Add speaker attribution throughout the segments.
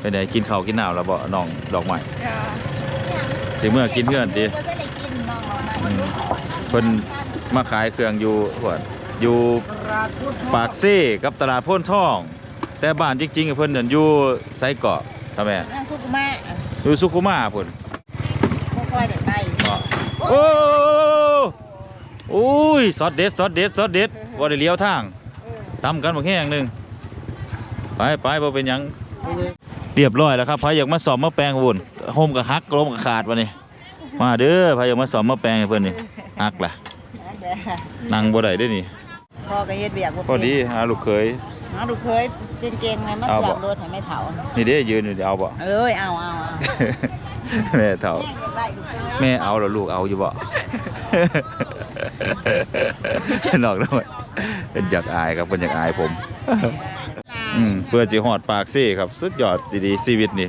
Speaker 1: เป็นไงกินข้าวกินน้ำแล้วบ่น้องดอกไม้
Speaker 2: ค่ะ
Speaker 1: สิเมื่อกินเพื่อนติ
Speaker 2: บ่ได้กินน้องเรา
Speaker 1: อืมเพิ่นมาขายเครื่องอยู่หวดอยู่ปากเซ่กับตลาดโพ้นทอง แต่บ้านจริงๆเพิ่นนั่นอยู่ไสเกาะทำไม
Speaker 2: นั่งคุกมา
Speaker 1: อยู่สุขุมาพุ่น
Speaker 2: บ่ค่อยได้ไป
Speaker 1: โอ้โอ้ยซอสเด็ดซอสเด็ดซอสเด็ดบ่ได้เลี้ยวทางตำกันบักแห้งหนึงไปไปบ่เป็นหยัง เรียบร้อยแล้วครับใครอยากมาสอบมาแปลงวุ่นโฮมกับฮักลมกับขาดวะนี่มาเด้อใครอยากมาสอบมาแปลงให้เพิ่นนี่ฮักล่ะนั่งบ่ได้เด้อนี่
Speaker 2: พ่อก็เฮ็ดเวียกบ่
Speaker 1: พอดีหาลูกเขย
Speaker 2: หาลูกเคยเป็นเกงไงมา
Speaker 1: เอา
Speaker 2: ส
Speaker 1: บ่
Speaker 2: วมรถให้ไม่เฒ่า
Speaker 1: นี่เด้ยืนอยู่เดี๋ยวเอาบ่
Speaker 2: เอ้ยเอาเอาเอา
Speaker 1: แม่เฒ่า
Speaker 2: แม่งอยากได้ลูกเคย
Speaker 1: แม่เอาแล้วลูกเอาอยู่บ่นอกด้วยเป็นอยากอายครับเป็นอยากอายผม อืมเพื่อสิฮอดปากซี่ครับ สุดยอดดีๆชีวิตนี่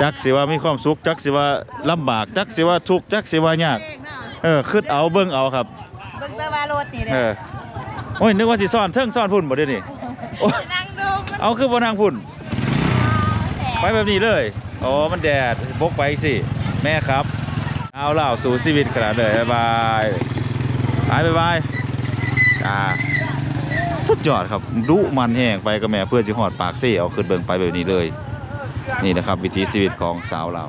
Speaker 1: จักสิว่ามีความสุขจักสิว่าลำบากจักสิว่าทุกข์จักสิว่ายากเออคิดเอาเบิ่งเอาครับ
Speaker 2: เบิ่งแต่ว่ารถนี่
Speaker 1: เอ
Speaker 2: เด้
Speaker 1: อโอ้ยนึกว่าสิซ่อนเทิงซ่อนพุ่นบ่ได้นี่โอ้ย
Speaker 2: นั่งดู
Speaker 1: เอาคือบ่นางพุ่น ไปแบบนี้เลยอ๋อมันแดดบกไปสิแม่ครับ เอาเล่าสู่ชีวิตขนาดเลยบ๊ายบาย บายบ๊ายบายจ้าสุ ดยอดครับดุมันแห้งไปกับแม่เพื่อจะหอดปากเซ่เอาขึ้นเบิ่งไปแบบนี้เลย นี่นะครับ วิถีชีวิตของสาวเรา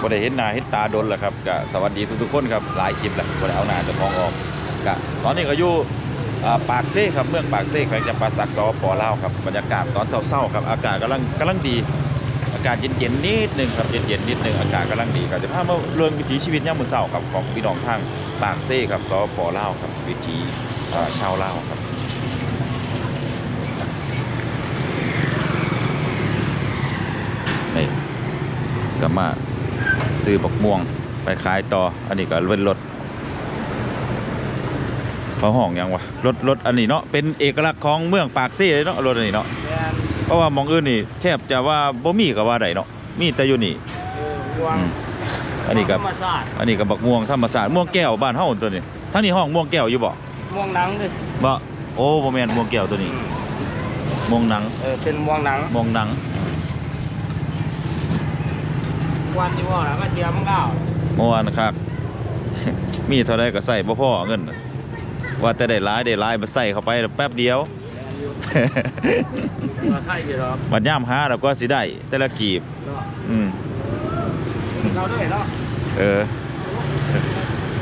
Speaker 1: บ่ได้เห็นหน้าเห็นตาดนแหละครับก็สวัสดีทุกๆคนครับหลายคลิปแหล้วบ่ได้เอาหน้าจะมองออกก็ตอนนี้ก็อยู่ปากเซ่ครับเมืองปากเซ่แขวงจำปาสักสปลาครับบรรยากาศตอนเช้าๆครับอากาศกำลังกำลังดี อากาศเย็นๆนิดหนึงครับเย็นๆนิดหนึงอากาศกำลังดีครับจะพามาเรื่องวิถีชีวิตยามมือเช้าครับของพี่น้องทาง ปากเซ่ครับสปลาวครับวิถีอ่าชาวลาวครับนี่ก็มาซื้อบักม่วงไปขายต่อ อันนี้ก็เว้นรถเขาห้องยังวะรถรถอันนี้เนาะเป็นเอกลักษณ์ของเมืองปากซี่เลยเนาะรถอันนี้เนาะเพราะว่าหมองอื่นนี่แทบจะว่าบ่มีก็ว่าได้เนาะมีแต่อยู่นี่ อืมอันนี้กับ
Speaker 3: ธรรมศาสตร์
Speaker 1: อันนี้กับบักม่วงธรรมศาสตร์ม่วงแก้วบ้านเฮาตัวนี้ท่างนี้ห้องม่วงแก้วอยู่บ่
Speaker 3: ม่วงหนังดิ
Speaker 1: บ่โอ้บ่แม่นม่วงแก้วตัวนี้ม่วงหนัง
Speaker 3: เออเป็นม่วงหนัง
Speaker 1: ม่วงหนัง
Speaker 3: วันที่ว่าแล้วมาเทียมมันก็เอา
Speaker 1: เมื่อวานครับ มีเท่าใดก็ใส่บ่พอเงินน่ะว่าแต่ได้หลายได้หลายมาใส่เข้าไปแล้วแป๊บเดียว
Speaker 3: มาไข่อยู่หรอก
Speaker 1: บัดย่ามหาแล้วก็สิได้แต่ละกีบอืม
Speaker 3: เราด้วยเนาะ
Speaker 1: เออ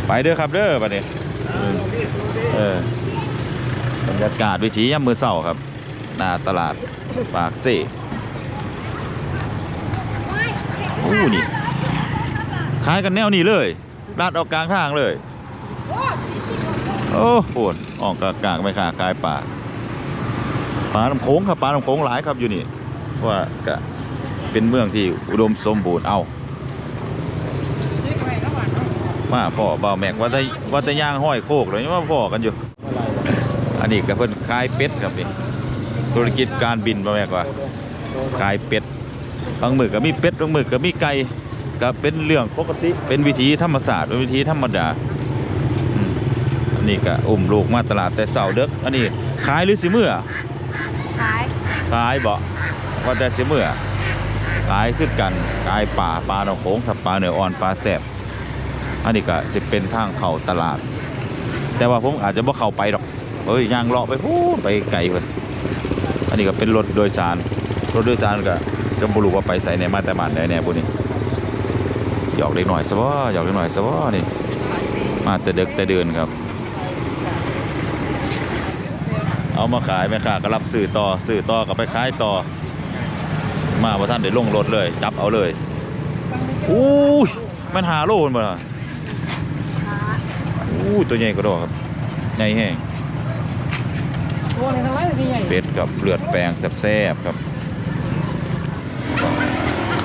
Speaker 1: ไปเด้อครับเด้อบัดนี้เออบรรยากาศวิถียามมือเศร้าครับหน้าตลาดปากเซ่โอ้นี่ขายกันแนวนี้เลยลาดออกกลางทางเลย โอ้โหดออกกลางกลางไม่ค่าขายป่าปลาน้ำโขงครับปลาน้ำโขงหลายครับอยู่นี่เพราะว่าก็เป็นเมืองที่อุดมสมบูรณ์เอา มาพ่อเบาแม็กว่าแต่ว่าแต่ย่างห้อยโคกเลยยังว่าพ่อกันอยู่ อันนี้ก็เพิ่นขายเป็ดครับนี่ธุรกิจการบินบ่แม่กว่าขายเป็ดบางมือก็มีเป็ดบางมือก็มีไก่ก็เป็นเรื่องปกติเป็นวิถีธรรมศาสตร์เป็นวิถีธรรมดาอืมอันนี้ก็อุ้มลูกมาตลาดแต่เสาร์เด็กอันนี้ขายหรือสิเมื่อ
Speaker 2: ขาย
Speaker 1: ขายบ่ว่าแต่สิเมื่อขายขึ้นกันขายป่าปลาหนองโขงถ้าปลาเนื้ออ่อนปลาแสบ อันนี้ก็สิเป็นทางเข้าตลาด แต่ว่าผมอาจจะบ่เข้าไปดอกเอ้ยย่างเลาะไปพูดไปไกลเพิ่นอันนี้ก็เป็นรถโดยสาร รถโดยสารก็จะบ่รู้ว่าไปใส่ในมาแต่บ้านใดแน่พวกนี้หยอกเล็กหน่อยซะบ่หยอกเล็กหน่อยซะบ่นี่ มาแต่เด็กแต่เดินครับ เอามาขายแม่ค้าก็รับซื้อต่อซื้อต่อก็ไปขายต่อ มาว่าท่านได้ลงรถเลย จับเอาเลยอู้ยมันหาโลนบ่ล่ะ อู้ยตัวใหญ่กระโดดครับใหญ่แห้ง
Speaker 3: ตัวนี้ทั้งหลายดีใหญ่
Speaker 1: เป็ดกับเลือดแปลงแซ่บๆครับ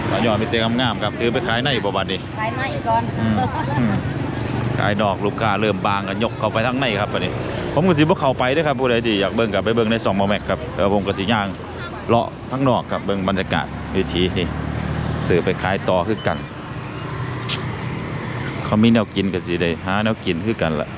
Speaker 1: ปลาหยอดมีเตะงามๆครับถือไปขายในบ่บัดนี้
Speaker 2: ขายหน้าอีกก่อน
Speaker 1: อืมอืมขายดอกลูกค้าเริ่มบางกันยกเข้าไปทั้งในครับบัดนี้ ผมก็สิบ่เข้าไปเด้อครับผู้ใดที่อยากเบิ่งกับไปเบิ่งในสองมอแม็กครับแต่ว่าผมก็สิย่างเลาะข้างนอกครับเบิ่งบรรยากาศวิถีนี่ซื้อไปขายต่อคือกัน เขามีแนวกินกันสิได้หาแนวกินคือกันละ่ะ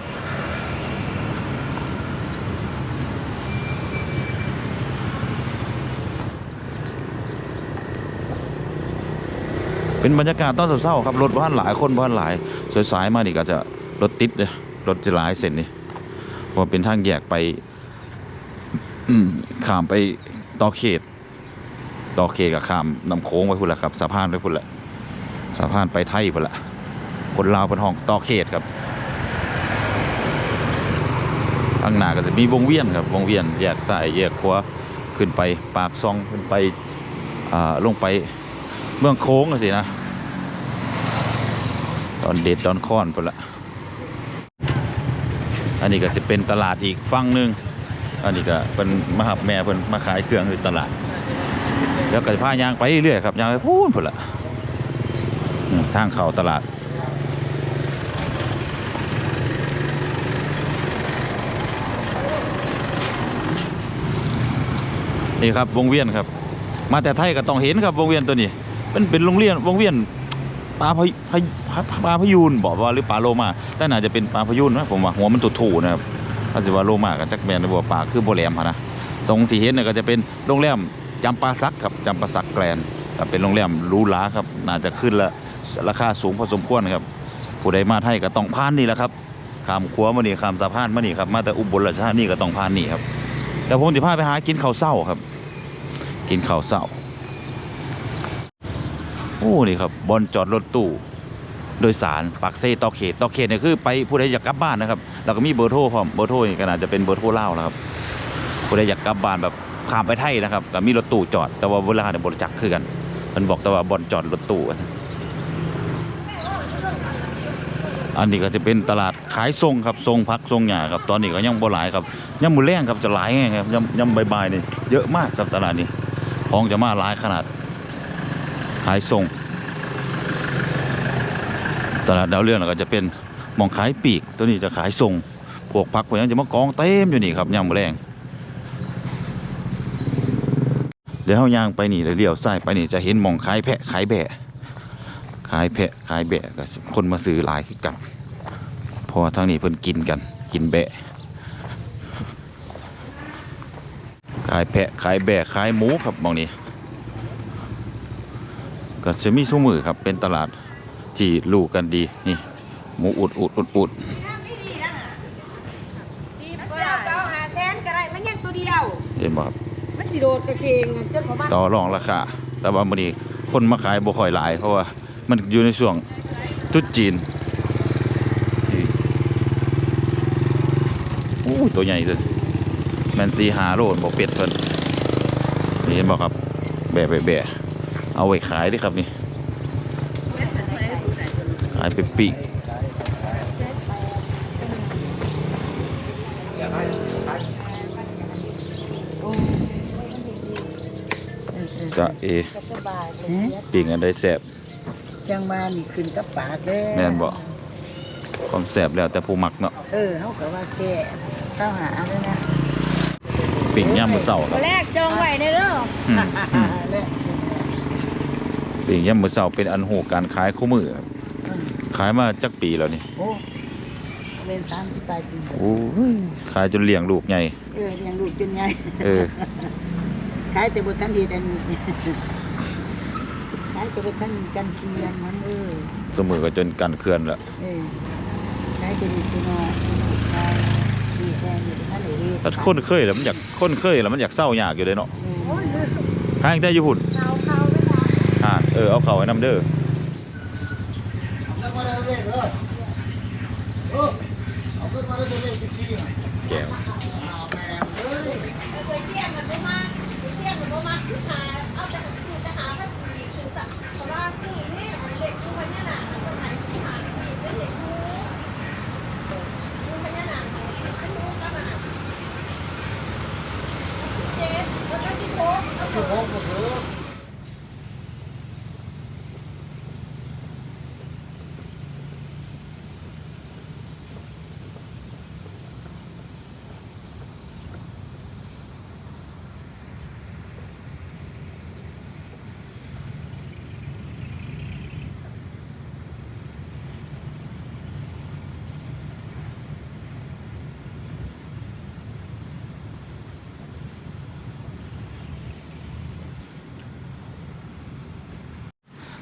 Speaker 1: เป็นบรรยากาศต้อนเศร้าครับ รถบ้านหลายคนบ้านหลาย สายมาดิก็จะรถติดเลยรถจะหลายเส้นนี่พอเป็นทางแยกไปขามไปต่อเขต ต่อเขตกับขามนำโค้งไปพุ่นละครับสะพานไปพุ่นละสะพานไปไทยพุ่นละ คนลาวเป็นห้องต่อเขตครับข้างหน้าก็จะมีวงเวียนครับวงเวียนแยกซ้ายแยกขวาขึ้นไปปากซองขึ้นไปอ่าลงไปเมืองโค้งสินะตอนเด็ดตอนค้อนพุ่นละอันนี้ก็จะเป็นตลาดอีกฝั่งหนึ่งอันนี้ก็เป็นมหับแม่เพิ่นมาขายเครื่องอยู่ตลาด แล้วก็จะพายางไปเรื่อยครับยางไปพูนพุ่นละทางเข้าตลาด นี่ครับวงเวียนครับ มาแต่ไทยก็ต้องเห็นครับวงเวียนตัวนี้เป็นเป็นโรงเรียนวงเวียนปลาพยพยปลาพยูนบอกว่าหรือปลาโลมาแต่น่าจะเป็นปลาพยูนนะผมว่าหัวมันตุ่ๆนะครับถ้าสิว่าโลมากับจักแมนหรือว่าปลาคือโบแหลมนะตรงที่เห็นเนี่ยก็จะเป็นโรงแรมจำปาซักครับจำปาซักแกรนเป็นโรงแรมรูหราครับน่าจะขึ้นละราคาสูงพอสมควรครับผู้ใดมาไทยก็ต้องผ่านนี่แหละครับข้ามขัวมานี่ข้ามสะพานมานี่ครับมาแต่อุบลราชธานีก็ต้องผ่านนี่ครับแต่ผมจะพาไปหากินข้าวเศร้าครับ กินข้าวเศร้าโอ้นี่ครับบอลจอดรถตู้โดยสารปักเซตอเขตตอเขตเนี่ยคือไปผู้ใดอยากกลับบ้านนะครับแล้วก็มีเบอร์โทรพร้อมเบอร์โทรนี่ก็น่าจะเป็นเบอร์โทรเล่าวนะครับผู้ใดอยากกลับบ้านแบบข้ามไปไทยนะครับก็มีรถตู้จอดแต่ว่าเวลาเนี่ยบริจักคือกัน มันบอกแต่ว่าบอลจอดรถตู้อันนี้ก็จะเป็นตลาดขายทรงครับทรงพักทรงหญ้าครับตอนนี้ก็ยังบ่หลายครับยังมือแรงครับจะหลายแห้งครับยังยังบ่ายๆนี่เยอะมากครับตลาดนี้ ของจะมาหลายขนาด ขายส่ง ตลาดดาวเรืองก็จะเป็นมองขายปีก ตัวนี้จะขายส่ง พวกผักพวกนี้จะมากองเต็มอยู่นี่ครับยามมอแรงเดี๋ยวเฮาย่างไปนี่แล้วเลี้ยวซ้ายไปนี่จะเห็นมองขายแพะขายแบะ ขายแพะขายแบะก็คนมาซื้อหลายคือกันเพราะทางนี้เพิ่นกินกัน กินแบะ ขายแพะขายแบะขายหมูครับหมองนี้ก็จะมีซุ้มือครับเป็นตลาดที่ลูกกันดีนี่หมูอุดอุดอุดอุด
Speaker 2: สีเจ้าเก้าหาแสนก็ได้มันยังตัวเดียว
Speaker 1: เห็นบ่ครับ
Speaker 2: มันสิโดดกระเคงเงินจนเขาบ้าน
Speaker 1: ต่อรองราคาแต่ว่ามื้อนี้คนมาขายบ่ค่อยหลายเพราะว่ามันอยู่ในช่วงตรุษจีนนี่โอ้ยตัวใหญ่เลย แม่น4 5โลนบ่เป็ดเพิ่นนี่เห็นบ่ครับแบะแบะแบะเอาไว้ขายเดิครับนี่ ขายเป็นปีกจะเอ
Speaker 2: ก็สบาย
Speaker 4: หืม
Speaker 1: ปิ่งอันใดแสบ
Speaker 4: จังมานี่ขึ้นกับปากเด้อ
Speaker 1: แม่นบ่ความแสบแล้วแต่ผู้มักเนาะ
Speaker 4: เออเขาก็ว่าแก่เจ้าหาด้วยนะ
Speaker 1: ปิ่งย่ามมื้อเช้าครับ
Speaker 2: แรกจองไว้ในเด้อ
Speaker 1: อืมอืม
Speaker 4: และ
Speaker 1: ปิ่งย่ามมื้อเช้าเป็นอันโหการขายคู่มือครับขายมาจักปีแล้วนี่
Speaker 4: โอ้เป็นสามสิบปลายปี
Speaker 1: โอ้ยขายจนเลี้ยงลูกใหญ่
Speaker 4: เออเลี้ยงลูกจนใหญ่
Speaker 1: เออ
Speaker 4: ขายแต่บททันดีอันนี้ขายแต่บททันกันเคียงมันเออ
Speaker 1: สมือก็จนกันเคลื่อนแล้ว
Speaker 4: เออขายแต่ดีตัวน้อยขายดีแค่นี้ท่านเอ๋
Speaker 1: แต่คนเคยแล้วมันอยากคนเคยแล้วมันอยากเศร้ายากอยู่เลยเนาะ
Speaker 2: โอ้ยลืม
Speaker 1: ขายตั้งแต่อยู่หุ่น
Speaker 2: เขาเขาไม่ท
Speaker 1: อ่าเออเอาเข้าไว้นํเด้อแก้ว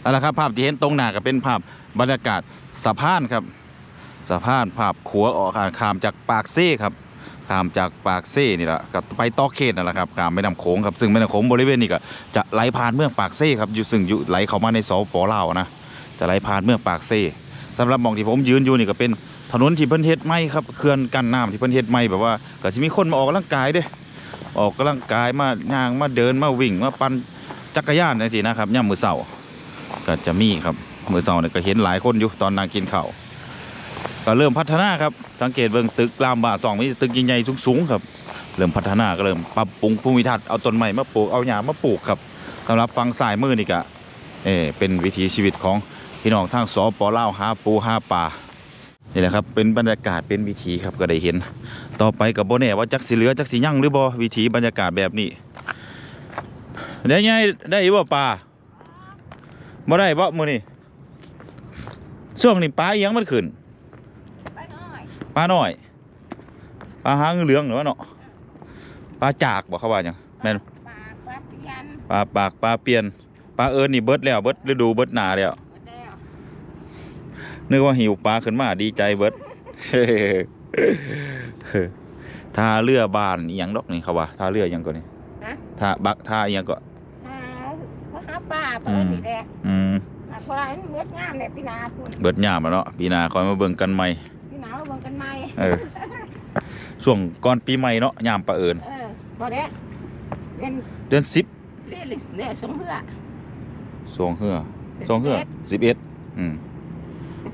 Speaker 1: เอาละครับภาพที่เห็นตรงหน้าก็เป็นภาพบรรยากาศสะพานครับสะพานภาพขัวออกขามจากปากเซ่ครับขามจากปากเซ่นี่แหละก็ไปต่อเขตนั่นแหละครับขามแม่น้ำโขงครับซึ่งแม่น้ำโขงบริเวณนี้ก็จะไหลผ่านเมืองปากเซ่ครับอยู่ซึ่งอยู่ไหลเข้ามาในสปลาวนะจะไหลผ่านเมืองปากเซ่สำหรับมองที่ผมยืนอยู่นี่ก็เป็นถนนที่เพิ่นเฮ็ดใหม่ครับเขื่อนกั้นน้ำที่เพิ่นเฮ็ดใหม่แบบว่าก็สิมีคนมาออกกำลังกายเด้ออกกำลังกายมาย่างมาเดินมาวิ่งมาปั่นจักรยานจังซี่นะครับย่ามมือเช้า ก็จะมีครับมือเสาเนี่ยก็เห็นหลายคนอยู่ตอนนางกินข้าวก็เริ่มพัฒนาครับ สังเกตเบิ่งตึกรามบาสองมีตึกใหญ่ๆสูงๆครับ เริ่มพัฒนาก็เริ่มปรับปรุงภูมิทัศน์เอาต้นไม้มาปลูกเอาหญ้ามาปลูกครับสำหรับฟังสายมือนี่ก็เออเป็นวิถีชีวิตของพี่น้องทางสปอลาวหาปูหาปลานี่แหละครับเป็นบรรยากาศเป็นวิถีครับก็ได้เห็น ต่อไปกับโบแน่ว่าจักสีเหลือจักสียั่งหรือบ่วิถีบรรยากาศแบบนี้ได้ไงได้บ่ปลา บ่ได้บ่มื้อนี้ช่วงนี้ปลาอิหยังมันขึ้น
Speaker 2: ไปหน่อย
Speaker 1: ปลาน้อยปลาหางเหลืองหรือว่าเนาะปลาจากบ่เขาว่าหยังแม่น
Speaker 2: ปากปลาเปียน
Speaker 1: ปลาปากปลาเปลี่ยนปลาเอิญนี่เบิดแล้วเบิดฤดูเบิดหนาแล้ว
Speaker 2: หมดแล้ว
Speaker 1: นึกว่าหิวปลาขึ้นมาดีใจเบิดท่าเรือบานอีหยังดอกนี่เขาว่าท่าเรือหยังก่อนนี่
Speaker 2: ฮะ
Speaker 1: ท่าบักท่าอีหยังก็
Speaker 2: หาหา ปลาเปิดสีแดง
Speaker 1: อืม
Speaker 2: ปลาควายมันเมืดงามเลยพี่นาคุณ
Speaker 1: เบิดยามแล้วเนาะปีหน้าคอยมาเบิ่งกันใหม่
Speaker 2: พี่นามาเบิ่งกันใหม่
Speaker 1: เออ ช่วงก่อนปีใหม่เนาะยามปลาเอิญ
Speaker 2: เออบ่ได้เรียน
Speaker 1: เดือนสิบ
Speaker 2: เรียนเรียนสมเพื่อ
Speaker 1: สองเฮือสองเฮือสิบเอ็ดอืม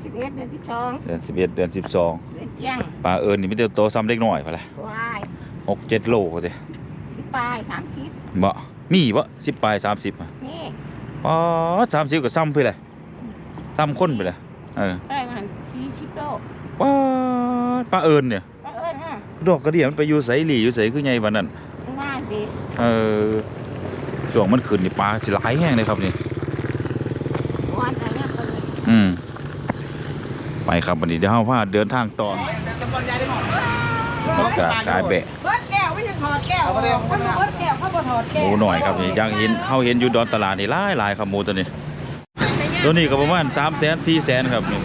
Speaker 2: สิบเอ็ดเดือนสิบสอง
Speaker 1: เดือนสิบเอ็ดเดือนสิบสอง
Speaker 2: เดือนเจียง
Speaker 1: ปลาเอิญนี่ไม่ได้โตซ้ำเล็กน้อยพะละ
Speaker 2: ควาย
Speaker 1: หกเจ็ดโลพอดี
Speaker 2: สิบปลายสามสิบ
Speaker 1: บ่ มีบ่สิบปลายสามสิบอะ
Speaker 2: นี่
Speaker 1: อ๋อสามสิบก็ซ้ำไปเลยซ้ำคนไปเลยเออ
Speaker 2: ได้มันสี่สิบโล
Speaker 1: ว้าดปลาเอิญเนี่ย
Speaker 2: ปลาเอิญฮะ
Speaker 1: ดอกกระเดียมันไปอยู่ใสหลีอยู่ใสคือไงวันนั้น
Speaker 2: ว่าดี
Speaker 1: เออช่วงมันขึ้นนี่ปลาสิหลายแห้งเลยครับนี่
Speaker 2: วันอะไรเนี่ยคน
Speaker 1: อืมไปครับวันนี้เดี๋ยวเราพาเดินทางต่อจะกายแบะ
Speaker 2: เบิดแก้วไม่ใช่ถอดแก้วถ้ามันเบิดแก้วเขาบ่ถอด
Speaker 1: ห
Speaker 2: แก้ว
Speaker 1: มูหน่อยครับนี่ยังเห็นเขาเห็นอยู่ดอนตลาดนี่หลายหลายครับหมูตัวนี้ตัวนี้ก็ประมาณสามแสนสี่แสนครับนี่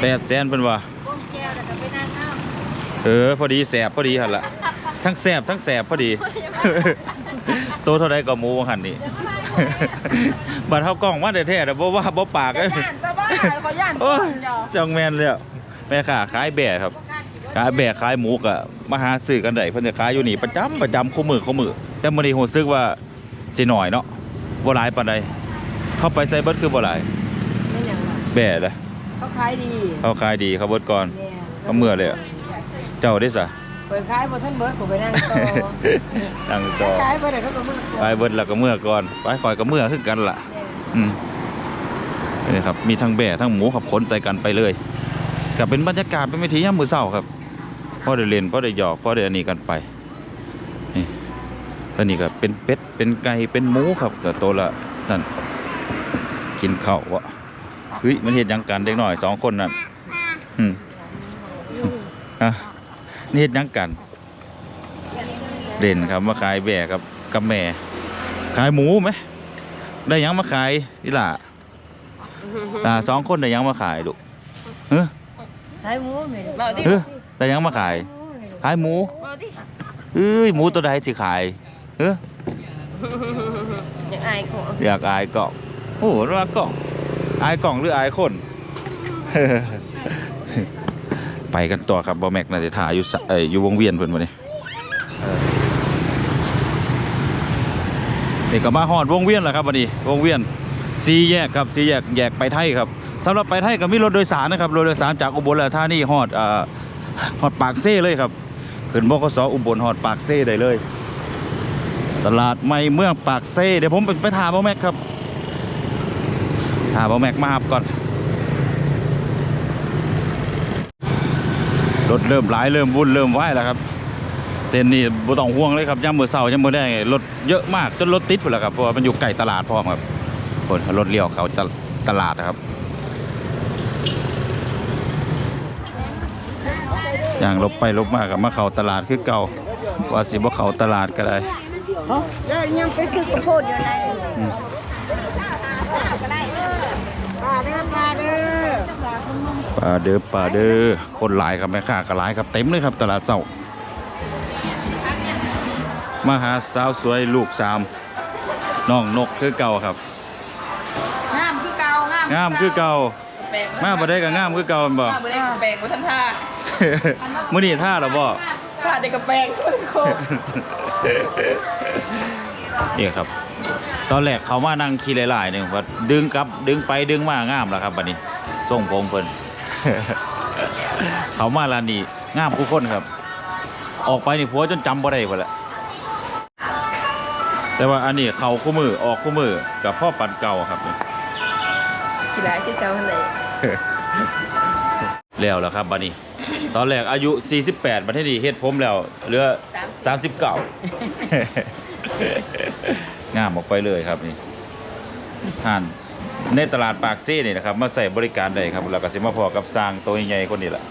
Speaker 1: แปดแสนเป็นว่า
Speaker 2: ก้มแก้วแล้วก็ไปนั่งเอา
Speaker 1: เออพอดีแสบพอดีหันละทั้งแสบทั้งแสบพอดีตัวเท่าไรก็หมูว่าหันนี่บัดเท่ากล้องมาแท้ๆแต่บ่ว่าบ่ปากเลย
Speaker 2: ย่านสบายขอย่าน
Speaker 1: โอ้ย
Speaker 2: เจ้า
Speaker 1: จังแมนเลยอะแม่ค้าขายแบะครับ ขายแบะขายหมูกะมาหาซื้อกันได้เพิ่นจะขายอยู่นี่ประจำประจำคู่มือคู่มือแต่มื้อนี้รู้สึกว่าสิหน่อยเนาะบ่หลายปานใดเข้าไปใส่เบิดคือบ่หลาย
Speaker 2: นี่อย่างว่า
Speaker 1: แบะเด้อ
Speaker 2: เขาขายดี
Speaker 1: เขาขายดีเขาเบิดก่อน
Speaker 2: เนี่ย
Speaker 1: เขาเมื่อเลยอะเจ้าได้ซะ
Speaker 2: เปิดขายบ่ทันเบิดก็ไปนั่งต่อ
Speaker 1: ตั้งต่อ
Speaker 2: ขายบ่ได้เขาก็มึง
Speaker 1: ไปเบิดแล้วก็เมื่อก่อนไปคอยก็เมื่อคือกันล่ะ อืมนี่ครับมีทั้งแบะทั้งหมูขับขนใส่กันไปเลยกับเป็นบรรยากาศเป็นวิธียามมื้อเช้าครับ พอได้เล่นพอได้หยอกพอได้อันนี้กันไปนี่อันนี้ก็เป็นเป็ดเป็นไก่เป็นหมูครับก็ตัวละนั่นกินข้าววะเฮ้ยมันเห็นยังกันเด็กน้อยสองคนนั่นอืมฮะนี่เห็นยังกันเด่นครับมาขายแบะครับกับแม่ ขายหมูไหมได้หยังมาขายนี่ล่ะอ่าสองคนได้หยังมาขายลูกเฮ้ย
Speaker 2: ขายหมูแม่เบาดิ
Speaker 1: เฮ้ย ได้หยังมาขายขายหมู
Speaker 2: เบาดิ
Speaker 1: เอ้ยหมูตัวใดสิขายเฮ้ย
Speaker 2: ยังอายเขา
Speaker 1: อยากอายกล่องโอ้โหว่ากล่องอายกล่องหรืออายคนไปกันต่อครับบอแม็กน่าจะถ่ายอยู่สะเอ้ยอยู่วงเวียนเพิ่นวันนี้นี่ก็มาฮอดวงเวียนแหละครับวันนี้วงเวียนซีแยกครับซีแยกแยกไปไทยครับสำหรับไปไทยก็มีรถโดยสารนะครับรถโดยสารจากอุบลราชธานีฮอดอ่า ฮอดปากเซ่เลยครับขึ้นบกสอุบลฮอดปากเซ่ได้เลย ตลาดใหม่เมืองปากเซ่เดี๋ยวผมไปไปถามบอแม็กครับถามบอแม็กมาครับก่อนรถเริ่มหลายเริ่มวุ่นเริ่มว่ายแล้วครับเส้นนี้บ่ต้องห่วงเลยครับย่ำมือเสาย่ำมือแดงรถเยอะมากจนรถติดไปแล้วครับเพราะว่ามันอยู่ใกล้ตลาดพร้อมครับคนรถเลี้ยวเขาตลตลาดนะครับ อย่างลบไปลบมากับมาเขาตลาดคือเก่าว่าสิบ่เขาตลาดก็ได้
Speaker 2: เอ้ยยังไปซื้อกระโพดอยู่ไหน
Speaker 1: อืม
Speaker 2: ก็ได้เอ
Speaker 4: เด้อปลาเด้อ
Speaker 1: ปลาเด้อปลาเด้อคนหลายครับแม่ค้าก็หลายครับเต็มเลยครับตลาดเสามาหาสาวสวยลูกสามน้องนกคือเก่าครับ
Speaker 4: งามคือเก่างาม
Speaker 1: งามคือเก่ามาบ่ได้ก็งามคือเก่าแม่นบ่
Speaker 2: มาบ่ได้กับแปลงบ่ทันท่า
Speaker 1: มื้อนี้ท่าแล้วบ่
Speaker 2: ท่าได้กับแปลงโคตร
Speaker 1: นี่ครับ ตอนแรกเขามานั่งขี่หลายๆหนึงว่าดึงกลับดึงไปดึงมางามแล้วครับบัดนี้ส่งผมเพิ่นเขามาร้านนี้งามทุกคนครับ ออกไปนี่ผัวจนจำบ่ได้พุ่นละแต่ว่าอันนี้เขาคู่มือออกคู่มือกับพ่อปันเก่าครับนี่
Speaker 2: ขี้หลายที่เจ้าหั่นเลย
Speaker 1: แล้วแล้วครับบัดนี้ ตอนแรกอายุ 48บัดนี้เฮ็ดผมแล้วเหลือ39งามออกไปเลยครับนี่ห่านในตลาดปากเซ่นี่นะครับ มาใส่บริการได้ครับแล้วก็สิมาพอกับสร้างตัวใหญ่ๆคนนี้แหละ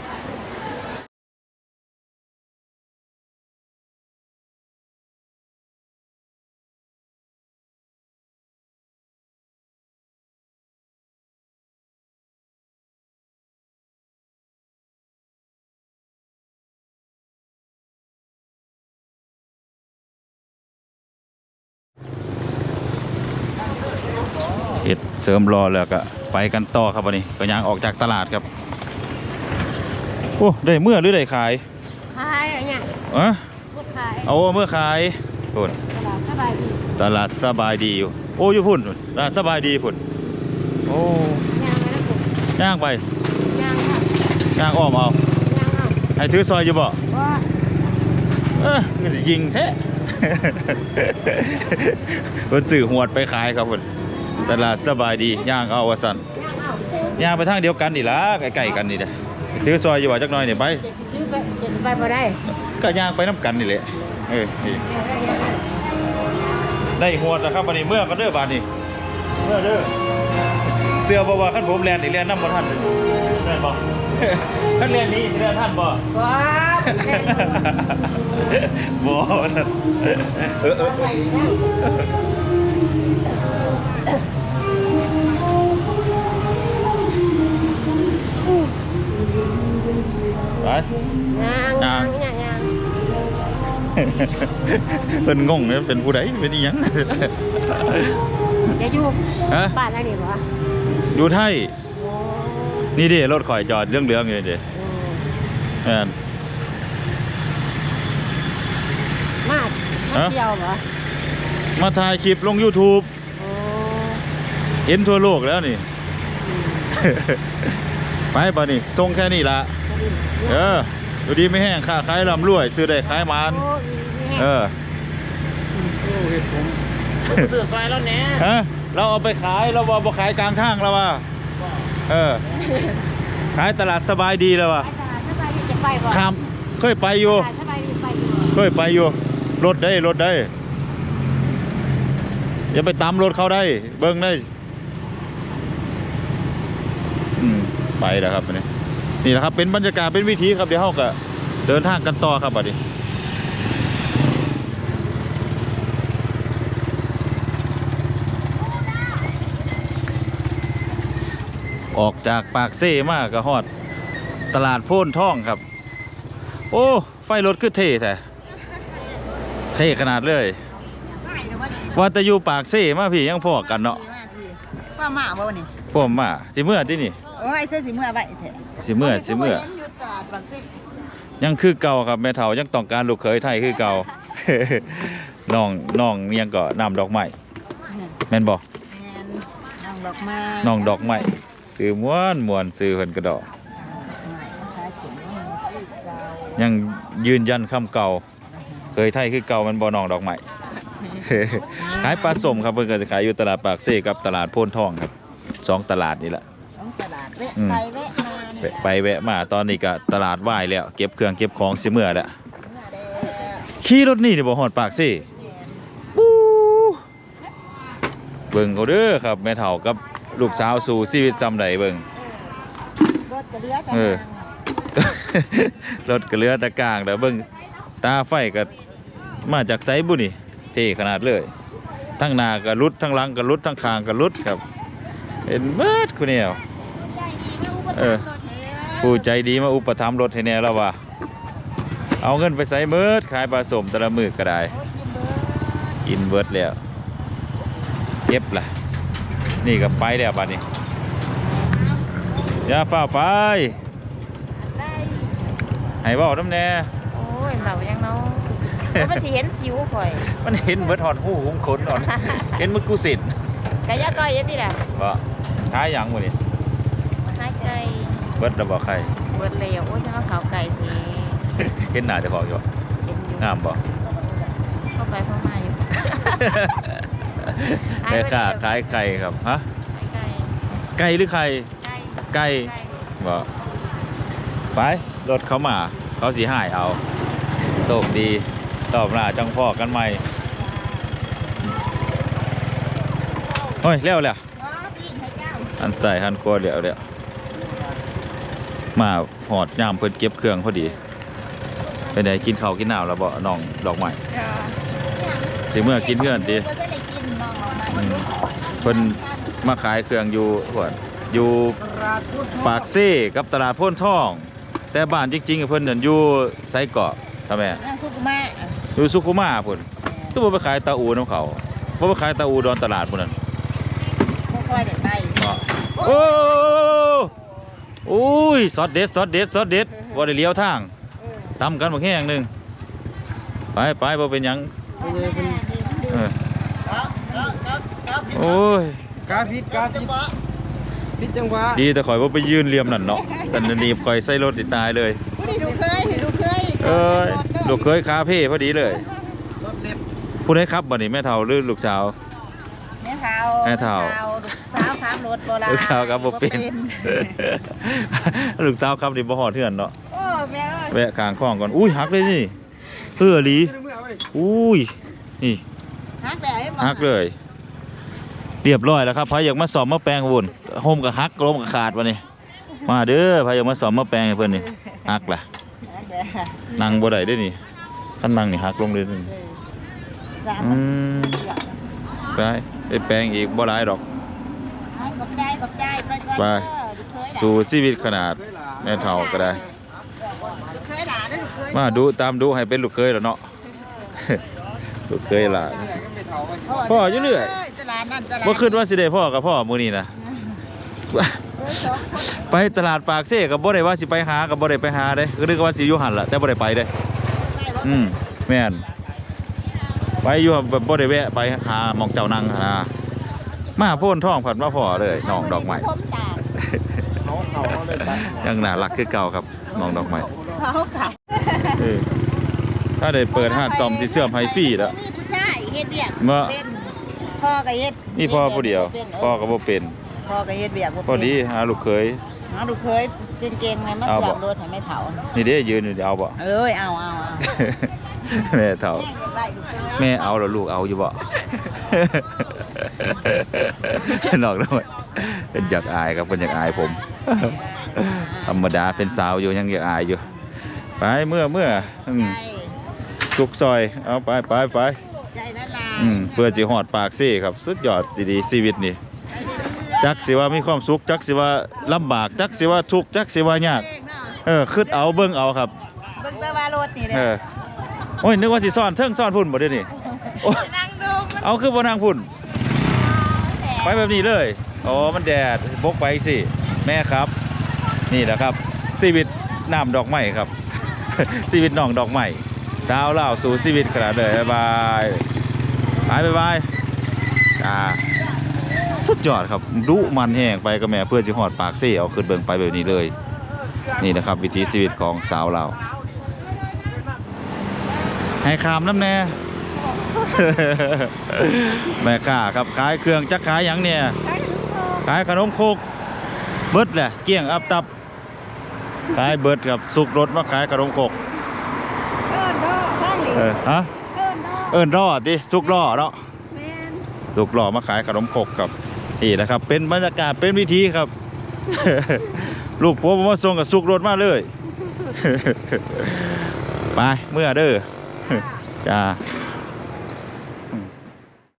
Speaker 1: เฮ็ดเสริมรอแล้วก็ไปกันต่อครับวันนี้ก็ยางออกจากตลาดครับโอ้ได้เมื่อหรือได้ขาย
Speaker 4: ขายอะไรเนี่ย
Speaker 1: อะ
Speaker 4: บ่ขาย
Speaker 1: เอาเมื่อขายพุ่น
Speaker 4: ตลาดสบายดี
Speaker 1: ตลาดสบายดีอยู่โอ้อยู่พุ่นพุ่นตลาดสบายดีพุ่นโอ้
Speaker 4: ย่างไว้นะผม
Speaker 1: ย่างไป
Speaker 4: ย่างค่ะ
Speaker 1: ย่างอ้อมเอา
Speaker 4: ย่างเอา
Speaker 1: ให้ถือซอยอยู่บ่
Speaker 4: ว่า
Speaker 1: เออก็สิยิงแท้เพิ่นซื้อหวดไปขายครับเพิ่น ตลาดสบายดีย่างเอาว่าซั่น
Speaker 4: ย่างเอา
Speaker 1: ย่างไปทางเดียวกันนี่ล่ะใกล้ๆกันนี่เด้อถือซอยอยู่ว่าจักหน่อยนี่ไป
Speaker 4: เจ็ดสิซื้อไปเจ็ดสิบไปบ่ได้
Speaker 1: ก็ย่างไปน้ำกันนี่แหละเออนี่ได้หวดแล้วครับบัดนี้เมื่อก็เด้อบาดนี้เมื่อเด้อเสื้อบ่ว่าคันผมแล่นนี่แล่นนำบ่ทันแม่นบ่คันแล่นนี้แล่นทันบ่
Speaker 4: ว้า
Speaker 1: บ่นั่นเออเออ ไป
Speaker 4: ย่างย่างย่างย่าง
Speaker 1: เป็นงงเนี่ยเป็นผู้ใดเป็นอีหยัง
Speaker 4: เดี๋ยวอยู่
Speaker 1: ฮะ
Speaker 4: บ้านอะไรนี่บ่
Speaker 1: อยู่ไทย
Speaker 4: โอ้
Speaker 1: นี่ดิรถข่อยจอดเรื่องเรื่องๆอยู่นี่ดิแม่น
Speaker 4: มา
Speaker 1: ฮะ
Speaker 4: เที่ยวบ่
Speaker 1: มาถ่ายคลิปลง YouTube
Speaker 4: โอ้
Speaker 1: เห็นทั่วโลกแล้วนี่ ไปป่ะนี่ส่งแค่นี้ละ เออดูดีไม่แห้งค่าขายลำรวยซื้อได้ขายมัน
Speaker 4: โอ้ยแห้ง
Speaker 1: เออ
Speaker 3: โอ้เห็ดผมเสื้อซอยแล้วแหน่
Speaker 1: ฮะเราเอาไปขายเราว่าบ่ขายกลางทางแล้วว่าเออขายตลาดสบายดีแล้วว่ะ
Speaker 4: ไปตลาดสบายดีจะไปบ่
Speaker 1: ข้ามเคยไปอยู่
Speaker 4: ตลาดสบายดีไปอยู่บ่
Speaker 1: เคยไปอยู่รถได้รถได้อย่าไปตามรถเขาได้ เบิ้งได้อืมไปแล้วครับอัน นี้นี่แหละครับเป็นบรรยากาศเป็นวิธีครับเดี๋ยวเราก็เดินทางกันต่อครับบัดนี้ออกจากปากเซ่มากก็ฮอด ตลาดโพ่นท่องครับ โอ้ ไฟรถคือเท่แท้เท่ขนาดเลย ว่าแต่อยู่ปากเซ่มาพี่ยังพอกันเนาะ
Speaker 4: ว่ามาบ่นี่
Speaker 1: ผมมาสิเมื่อที่นี่
Speaker 4: โอ้ยเสื้อสีเมื่อไว้แท้
Speaker 1: สิเมื่อสิเมื่อ
Speaker 4: อยู่ตลาดบางซื่อ
Speaker 1: ยังคือเก่าครับแม่เฒ่ายังต้องการลูกเขยไทยคือเก่า น้องน้องยังก็นำดอกไม้แม่นบ่
Speaker 4: แม่นน้องดอกไม้
Speaker 1: น้องดอกไม้คือม้วนม้วนซื้อเพิ่นกระดอก
Speaker 4: ขายถุงนี่เก่า
Speaker 1: ยังยืนยันคำเก่าเคยไทยคือเก่ามันบ่น้องดอกไม้ ขายปลาส้มครับเพิ่นก็จะขายอยู่ตลาดปากเซ่กับตลาดโพนทองครับสองตลาดนี่แหละ
Speaker 4: ของตลาด แวะ
Speaker 1: อืม
Speaker 4: ไปแวะมานี่
Speaker 1: ไปไปแวะมาตอนนี้ก็ตลาดว่ายแล้ว เก็บเครื่องเก็บของสิเมื่อแล้ว
Speaker 4: เมื่อใดก็
Speaker 1: ขี่รถนี่เดี๋ยวบ่ฮอดปากเซ่ปู๊เบิ่งเขาเด้อครับแม่เฒ่ากับลูกสาวสู่ชีวิตซำใดเบิ่ง
Speaker 4: รถกระเรือแต่
Speaker 1: เออ
Speaker 4: นาง
Speaker 1: รถก็เหลือแตะกลางแต่เบิ่งตาไฟก็มาจากไสบุนี่เท่ขนาดเลย ทั้งหน้าก็รุดทั้งหลังก็รุดทั้งคางก็รุดครับ เห็นเบิดคุณเนี่ย เออผู้ใจดีมาอุปถัมภ์รถให้แน่แล้วว่ะเอาเงินไปใส่เมิดขายปลาสมแต่ละมือก็ได้กินเบิดแล้วเก็บล่ะ นี่ก็ไปแล้วบัดนี้อย่าฝ้าวไปให้เว้าน้ำแน่
Speaker 5: โอ้ยเรายังเนาะว่ามันสิเห็นสิวข่อย
Speaker 1: มันเห็นเบิดหอดหูหุงขนหอดเห็นมึกกูสิน
Speaker 5: กะยะก้อยยังนี่แหละ
Speaker 1: บ่ท้ายหยังวะนี่
Speaker 5: หายไก่
Speaker 1: เบิดระบ่ใคร
Speaker 5: เบิดเลยโอ้ยจะมาเผาไก่ที
Speaker 1: เห็นหน้าเจะของอยู่บ่
Speaker 5: เห็นอยู่
Speaker 1: งามบ่
Speaker 5: เข้าไปเข้ามาอยู่
Speaker 1: แม่ค้าขายไก่ครับฮะ
Speaker 5: หายไก่
Speaker 1: ไก่หรือไข่
Speaker 5: ไก่
Speaker 1: ไก่บ่ไปรถเขามา เขาสีหายเอาโตกดีตอบหน้าจังพ่อกันใหม่เฮ้ยเร็วเลย อันใส่หันครัวเดี๋ยวเดี๋ยว มาหอดยามเพิ่นเก็บเครื่องพอดีไปไหนกินข้าวกินน้ำแล้วบ่น้องดอกไม้สิเมื่อกินเงื่อนดีอืมเพิ่นมาขายเครื่องอยู่หวนอยู่ปากเซ่กับตลาดโพ้นท่อง แต่บ้านจริงๆเพิ่นนั่นอยู่ไสเกาะทำไม
Speaker 4: นั่งทุกมา
Speaker 1: อยู่สุขุมาพุ่นก็บ่ไปขายตาอูน้ำเขาบ่ไปขายตาอูดอนตลาดพุ่นนั่น
Speaker 4: บ่ค่อยได้ไป
Speaker 1: โอ้โอ้ยซอสเด็ดซอสเด็ดซอสเด็ดบ่ได้เลี้ยวทางตำกันบักแห้งหนึงไปไปบ่เป็นหยังเออโอ้ย
Speaker 3: กาพิษกาพิษพิษจังหวะ
Speaker 1: ดีแต่ข่อยบ่ไปยืนเลียมนั่นเนาะสันนีบข่อยใส่รถติดตายเลย
Speaker 4: ผู้นี่ดูเคยดูเคย
Speaker 1: เอ้ยลูกเคยคาเพ่พอดีเลย
Speaker 3: สดเด็บ
Speaker 1: ผู้ได้ครับบัดนี้แม่เฒ่าหรือลูกสาว
Speaker 4: แม่เฒ่า
Speaker 1: แม่เฒ่า
Speaker 4: สาว ขับรถโบราณ
Speaker 1: ลูกสาวครับบ่เป็น ลูกสาวครับนี่บ่ฮอดเทือนเนาะ
Speaker 4: โอ้แม่เอ้ย
Speaker 1: แวะกลางคลองก่อนอุ้ยหักเลยนี่เพื่อหลีอุ้ยนี่
Speaker 4: ฮักได้บ่
Speaker 1: หักเลย เรียบร้อยแล้วครับพายอยากมาสอบมาแปลงวุ่นโฮมกับหักลมกับขาดวะนี่มาเด้อพายอยากมาสอบมาแปลงให้เพิ่นนี่หักล่ะ
Speaker 4: ฮักได้
Speaker 1: นั่งบ่ได้เด้อนี่คันนั่งนี่หักลงเลยนี่
Speaker 4: สาม
Speaker 1: อืมไปไปแปลงอีกบ่หลายดอก
Speaker 4: ให้ ขอบใจขอบใจไปก่อน
Speaker 1: ไป
Speaker 4: เด้อลูกเคยด่า
Speaker 1: สู่ชีวิตขนาดแม่เฒ่าก็ได้
Speaker 4: ลูกเคยด่าเด้อลูกเคย
Speaker 1: มาดูตามดูให้เป็นลูกเคยแล้วเนาะ ลูกเคยล่ะพ่ออยู่เรื่อย
Speaker 4: ตลาดนั่นตลาด
Speaker 1: บ่คิดว่าสิได้พ่อกับพ่อมื้อนี้นะ
Speaker 4: เอ้ยสองคน
Speaker 1: ไปตลาดปากเซ่กับบ่ได้ว่าสิไปหากับบ่ได้ไปหาเด้คือนึกว่าสิอยู่หั่นล่ะแต่บ่ได้ไปเด้
Speaker 4: ได้บ่
Speaker 1: อืมแม่นไปอยู่แบบบ่ได้แวะไปหาหมองเจ้านั่งหา มาโพ่นท้องผัดมาพ่อเลยน้องดอกไม้
Speaker 4: ผมตาก
Speaker 3: เขาเขาเขาเลยตัด
Speaker 1: ยังน่ารักคือเก่าครับน้องดอกไม้
Speaker 4: เขาขาย
Speaker 1: เออถ้าได้เปิดห้านซ่อมสิเสื่อมให้ฟรีแล้ว
Speaker 4: มีผู้ชายเฮ็ดเวียก
Speaker 1: มา
Speaker 4: เป็นพ่อก็เฮ็ด
Speaker 1: นี่พ่อผู้เดียว พ่อก็บ่เป็น
Speaker 4: พ่อก็เฮ็ดเวียกบ่เป็น
Speaker 1: พอดีหาลูกเคย
Speaker 4: หาลูกเคยเป็นเก่งไงมา
Speaker 1: เอา
Speaker 4: ส
Speaker 1: บ่
Speaker 4: วมรถให้แม่เฒ่า
Speaker 1: นี่เด้ยืนอยู่เดี๋ยวเอาบ่
Speaker 4: เอ้ยเอาเอาเอา
Speaker 1: แม่เฒ่า
Speaker 4: แม่ก็ได้ลูกเคย
Speaker 1: แม่เอาแล้วลูกเอาอยู่บ่ นอกด้วยเป็นอยากอายครับเป็นอยากอายผม ธรรมดาเป็นสาวอยู่ยังอยากอายอยู่ ไปเมื่อเมื่ออืม
Speaker 4: ใจ
Speaker 1: ทุกซอยเอาไปไปไป
Speaker 4: ใจละลาย
Speaker 1: อืมเพื่อจิหอดปากซี่ครับ สุดยอดดีๆชีวิตนี่จักสิว่ามีความสุขจักสิว่าลำบากจักสิว่าทุกข์จักสิว่ายากเออคิดเอาเบิ่งเอาครับ
Speaker 4: เบิ่งแต่ว่ารถนี่
Speaker 1: เอ
Speaker 4: เด้
Speaker 1: อโอ้ยนึกว่าสิซ่อนเทิงซ่อนพุ่นบ่ได้นี่โอ้ย
Speaker 4: นั่งดูมัน
Speaker 1: เอาคือบ่นางพุ่น
Speaker 4: แดด
Speaker 1: ไปแบบนี้เลย อ๋อ มันแดดบกไปสิ แม่ครับ นี่แหละครับชีวิตน้ำดอกไม้ครับ ชีวิตน้องดอกไม้สาวเล่าสู่ชีวิตขนาดเลยบายบายบายบายบายจ้าสุดยอดครับดุมันแห้งไปกับแม่เพื่อจะหอดปากซี่เอาขึ้นเบิ่งไปแบบนี้เลย นี่นะครับ วิถีชีวิตของสาวเราให้ขามน้ำแน่ แม่ค้าครับขายเครื่องจักขายหยังเนี่ย ขายขนมโคกเบิดแหละเกลี้ยงอับตับ ขายเบิดครับสุกรถมาขายขนมโคก
Speaker 2: เอิ้นบ่ข้างนี้
Speaker 1: เออฮะ
Speaker 2: เอิ้นบ่
Speaker 1: เอิ้นรอดิสุกรอเนาะ
Speaker 2: แม่น
Speaker 1: สุกรอมาขายขนมโคกครับนี่นะครับ เป็นบรรยากาศเป็นวิธีครับ ลูกผัวผมมาส่งกับสุกรถมาเลยไปเมื่อเด้อจ้า